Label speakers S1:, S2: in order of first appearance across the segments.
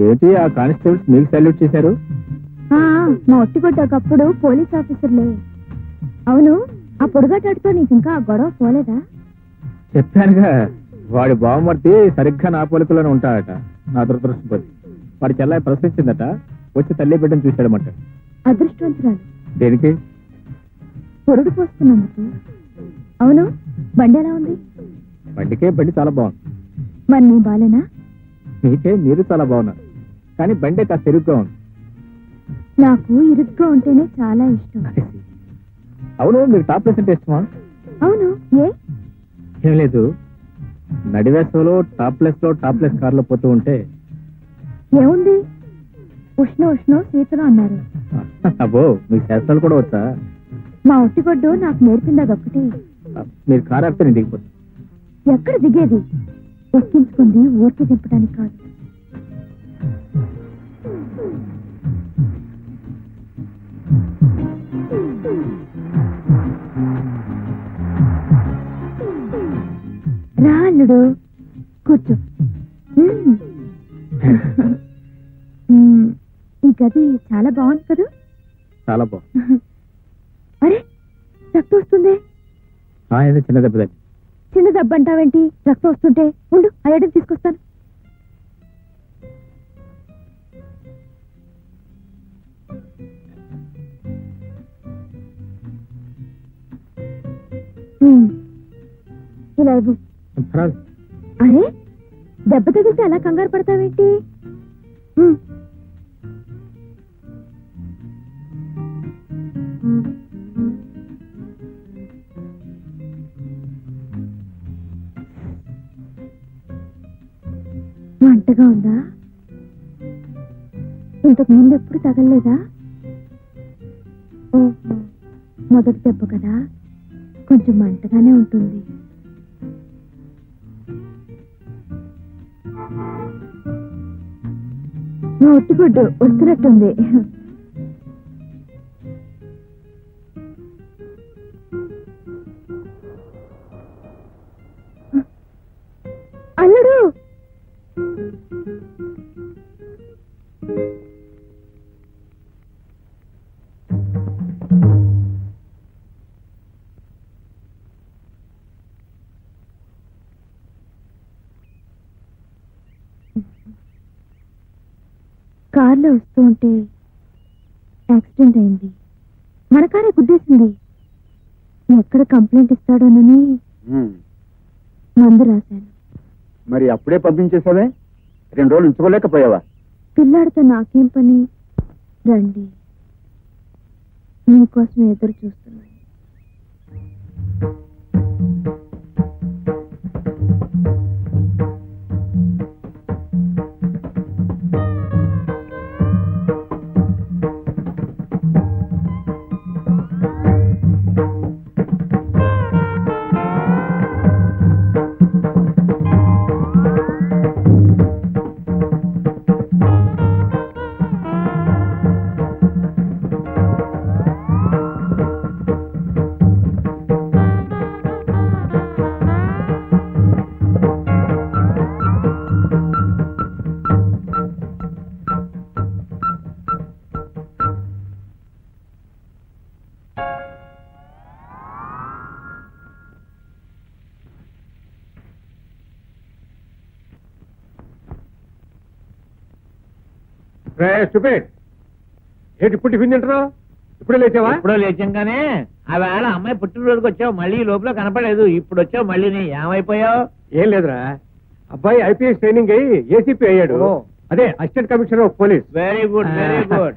S1: ఏంటి ఆ కానిస్టేబుల్స్ మీకు సాల్యూట్ చేశారు?
S2: ఆ, మా ఒట్టిగొడ్డ ఒకప్పుడు పోలీస్ ఆఫీసర్లే. అవును ఆ పొడుగటాడుతో నీకు ఇంకా ఆ గొడవ పోలేదా?
S1: చెప్పానుగా వాడి బావమర్తి సరిగ్గా నా పోలికలోనే ఉంటాడట నా దురదృష్టపతి వాడి చెల్లాయి ప్రశ్నించిందట వచ్చి తల్లి బిడ్డను చూశాడమంట.
S2: అదృష్టవంతురాలు.
S1: దేనికి?
S2: పొరుడు పోస్తున్నందుకు. అవును బండి ఎలా ఉంది?
S1: బండికే బండి చాలా బాగుంది.
S2: మరి నీ బాలేనా?
S1: మీకే మీరు చాలా బాగున్నారు కానీ బండి కాస్త తిరుగుగా ఉంది.
S2: నాకు ఇరుగ్గా ఉంటేనే చాలా ఇష్టం.
S1: అవును మీకు టాప్ ప్లేస్ ఇష్టమా?
S2: అవును ఏ?
S1: ఏం లేదు. నడివేసలో టాప్ ప్లేస్లో టాప్ ప్లేస్ కార్లో పోతూ ఉంటే
S2: ఏముంది? ఉష్ణ ఉష్ణ శీతలం అన్నారు.
S1: అబ్బో మీకు శాస్త్రాలు కూడా వచ్చా?
S2: మా ఒట్టిగొడ్డు నాకు నేర్పింది అదొక్కటి
S1: మీరు కార్ ఆపితే నేను దిగిపోతాను
S2: ఎక్కడ దిగేది? ఎక్కించుకుంది ఊరికి దింపడానికి కాదు. రా అల్లుడు కూర్చో. ఈ గది చాలా బాగుంది కదా
S1: చాలా బాగుంది
S2: అరే రక్తం వస్తుంది
S1: చిన్న దెబ్బ.
S2: చిన్న దెబ్బ అంటావేంటి రక్తం వస్తుంటే ఉండు ఆ తీసుకొస్తాను. ఇలా ఇవ్వు. అరే దెబ్బ తగిలితే అలా కంగారు పడతావేంటి? మంటగా ఉందా? ఇంతకు ముందు ఎప్పుడు తగలలేదా? మొదటి దెబ్బ కదా. కొంచెం మంటగానే ఉంటుంది. నువ్వు ఒట్టిగుడ్డు వస్తున్నట్టుంది కార్లో వస్తూ ఉంటే యాక్సిడెంట్ అయింది. మన కారే గుద్దేసింది. ఎక్కడ కంప్లైంట్ ఇస్తాడోనని మందు రాశాను.
S3: మరి అప్పుడే పంపించేసావే రెండు రోజులు ఉంచుకోలేకపోయావా?
S2: పిల్లాడితో నాకేం పని? రండి. మీకోసం ఎదురు చూస్తున్నాను.
S3: ఏంటి ఇప్పుడు టిఫిన్ తింటున్నావు ఇప్పుడే లేచావా?
S4: ఎప్పుడో లేచంగానే ఆ వేళ అమ్మాయి పుట్టినరోజుకి వచ్చావు మళ్ళీ లోపల కనపడలేదు. ఇప్పుడు వచ్చావు మళ్ళీ నీ ఏమైపోయావు?
S3: ఏం లేదురా. అబ్బాయి ఐపీఎస్ ట్రైనింగ్ అయ్యి ఏసీపీ అయ్యాడు.
S4: ఓ.
S3: అదే assistant commissioner of police.
S4: Very good very good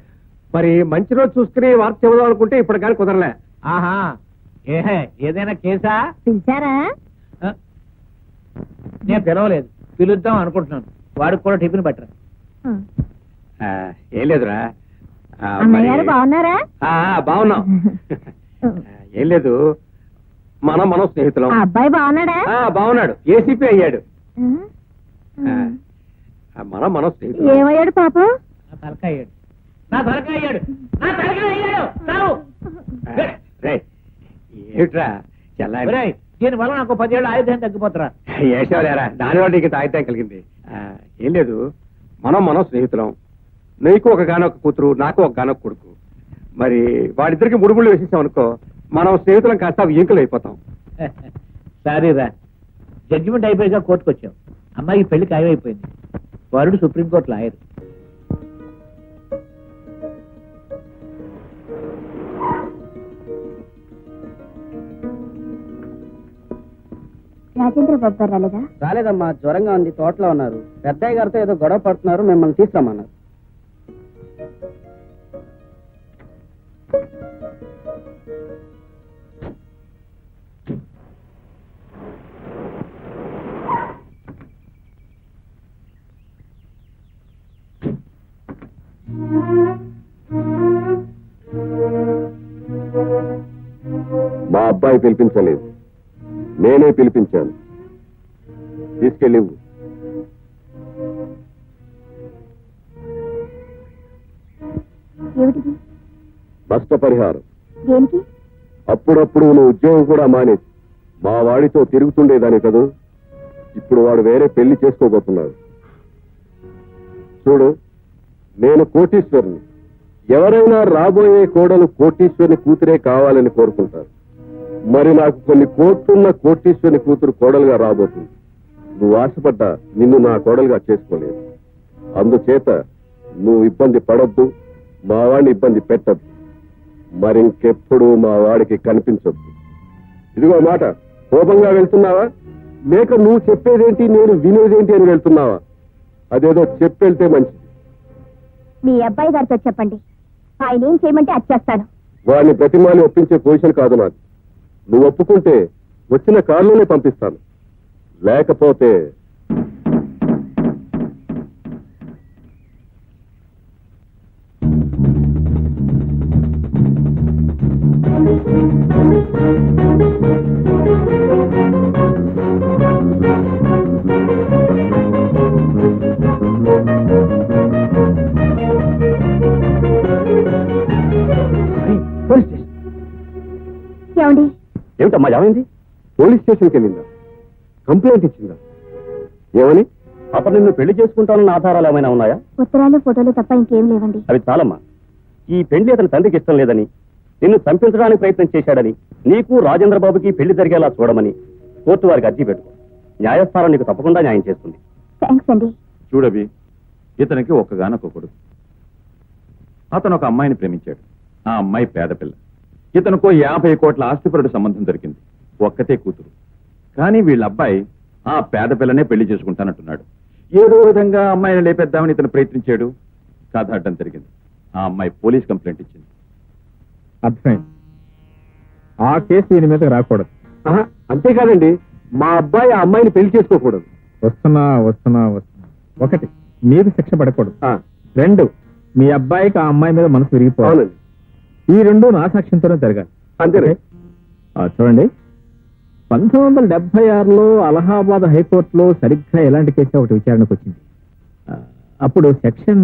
S3: మరి మంచి రోజు చూసుకుని వార్త చెబుదాం అనుకుంటే ఇప్పుడు కానీ కుదరలే.
S4: ఆహా. ఏహే ఏదైనా కేసా?
S2: పిలిచారా?
S4: ఆ? నేను పిలవలేదు. పిలుద్దాం అనుకుంటున్నాను. వాడికి కూడా టిఫిన్ పట్టరా?
S3: ఏం లేదురా.
S2: బాగున్నారా?
S3: ఆ, బాగున్నాం. ఏం లేదు. మనం మనం స్నేహితులం.
S2: ఆ అబ్బాయి బాగున్నాడా?
S3: ఏసీపీ అయ్యాడు. మనం మనం స్నేహితులం.
S2: ఏమయ్యాడు పాపం?
S4: నా తలకాయ అయ్యాడు. నా తలకాయ అయ్యాడు. నా తలకాయ అయ్యాడు. చావు
S3: ఆ, రేయ్, ఏమిట్రా? చెల్లాయి
S4: దీని వల్ల నాకు పదిహేళ్ళు ఆయుధం తగ్గిపోతురా.
S3: ఏసేవలేరా దాని వల్ల నీకు తాగితే కలిగింది. ఆ, ఏం లేదు. మనం మనం స్నేహితులం. నీకు ఒక గానొక కూతురు నాకు ఒక గానొక కొడుకు. మరి వాడిద్దరికి ముడుముళ్ళు వేసేసాం అనుకో మనం స్నేహితులం కాస్త వింకులు అయిపోతాం.
S4: సారీ రా జడ్జిమెంట్ అయిపోయాక కోర్టుకు వచ్చాం అమ్మాయికి పెళ్ళి ఖాయమైపోయింది. వరుడు సుప్రీంకోర్టు లాయర్.
S2: రాజేంద్ర బాబు రాలేదా?
S5: రాలేదమ్మా జ్వరంగా ఉంది తోటలో ఉన్నారు. పెద్దయ్య గారితో ఏదో గొడవ పడుతున్నారు మిమ్మల్ని తీసుకురమ్మన్నారు.
S6: మా అబ్బాయి పిలిపించలేదు. నేనే పిలిపించాను. తీసుకెళ్ళి నష్టపరిహారం
S2: దేనికి?
S6: అప్పుడప్పుడు నువ్వు ఉద్యోగం కూడా మానేసి మా వాడితో తిరుగుతుండేదాని కదూ? ఇప్పుడు వాడు వేరే పెళ్ళి చేసుకోబోతున్నాడు. చూడు నేను కోటీశ్వరుని. ఎవరైనా రాబోయే కోడలు కోటీశ్వరుని కూతురే కావాలని కోరుకుంటారు. మరి నాకు కొన్ని కోట్లున్న కోటీశ్వరుని కూతురు కోడలుగా రాబోతుంది. నువ్వు ఆశపడ్డా నిన్ను నా కోడలుగా చేసుకోలేదు. అందుచేత నువ్వు ఇబ్బంది పడొద్దు మా వాడిని ఇబ్బంది పెట్టద్దు. మరింకెప్పుడు మా వాడికి కనిపించొద్దు. ఇదిగో మాట కోపంగా వెళ్తున్నావా? లేక నువ్వు చెప్పేదేంటి నేను వినేదేంటి అని వెళ్తున్నావా? అదేదో చెప్పెళ్తే మంచిది.
S2: మీ అబ్బాయి గారితో చెప్పండి. ఆయన ఏం చేయమంటే అది చేస్తాను.
S6: వాడిని ప్రతిమాని ఒప్పించే పొజిషన్ కాదు నాది. నువ్వు ఒప్పుకుంటే వచ్చిన కారులోనే పంపిస్తాను. లేకపోతే ఏమైంది? పోలీస్ స్టేషన్కి వెళ్ళిందా? కంప్లైంట్ ఇచ్చిందా? ఏమని?
S5: అతను నిన్ను పెళ్ళి చేసుకుంటానన్న ఆధారాలు ఏమైనా ఉన్నాయా?
S2: ఉత్తరాలు ఫోటోలు తప్ప ఇంకేం లేవండి.
S5: అవి చాలమ్మా. ఈ పెళ్ళి అతని తండ్రికి ఇష్టం లేదని నిన్ను చంపించడానికి ప్రయత్నం చేశాడని నీకు రాజేంద్ర బాబుకి పెళ్ళి జరిగేలా చూడమని కోర్టు వారికి అర్జీ పెట్టు న్యాయస్థానం నీకు తప్పకుండా న్యాయం చేస్తుంది.
S2: థ్యాంక్స్ అండి.
S7: చూడవి ఇతనికి ఒక్కగానొక్క కొడుకు. అతను ఒక అమ్మాయిని ప్రేమించాడు. ఆ అమ్మాయి పేద పిల్ల ఇతనుకో యాభై కోట్ల ఆస్తిపరుడు సంబంధం దొరికింది. ఒక్కతే కూతురు. కానీ వీళ్ళ అబ్బాయి ఆ పేద పిల్లనే పెళ్ళి చేసుకుంటానంటున్నాడు. ఏదో విధంగా అమ్మాయిని లేపేద్దామని ఇతను ప్రయత్నించాడు. కథ అడ్డం జరిగింది. ఆ అమ్మాయి పోలీస్ కంప్లైంట్ ఇచ్చింది.
S1: అర్థమైంది. ఆ కేసు దీని మీద రాకూడదు.
S6: ఆహా, అంతేకాదండి. మా అబ్బాయి ఆ అమ్మాయిని పెళ్ళి చేసుకోకూడదు.
S1: వస్తున్నా వస్తున్నా వస్తున్నా. ఒకటి మీకు శిక్ష పడకూడదు.
S6: ఆ,
S1: రెండు మీ అబ్బాయికి ఆ అమ్మాయి మీద మనసు విరిగిపోవాలి.
S6: అవునండి.
S1: ఈ రెండు నా సాక్ష్యంతోనే జరగాలి.
S6: అంతేనే
S1: చూడండి పంతొమ్మిది వందల డెబ్బై ఆరులో అలహాబాద్ హైకోర్టులో సరిగ్గా ఎలాంటి కేసు ఒకటి విచారణకు వచ్చింది. అప్పుడు సెక్షన్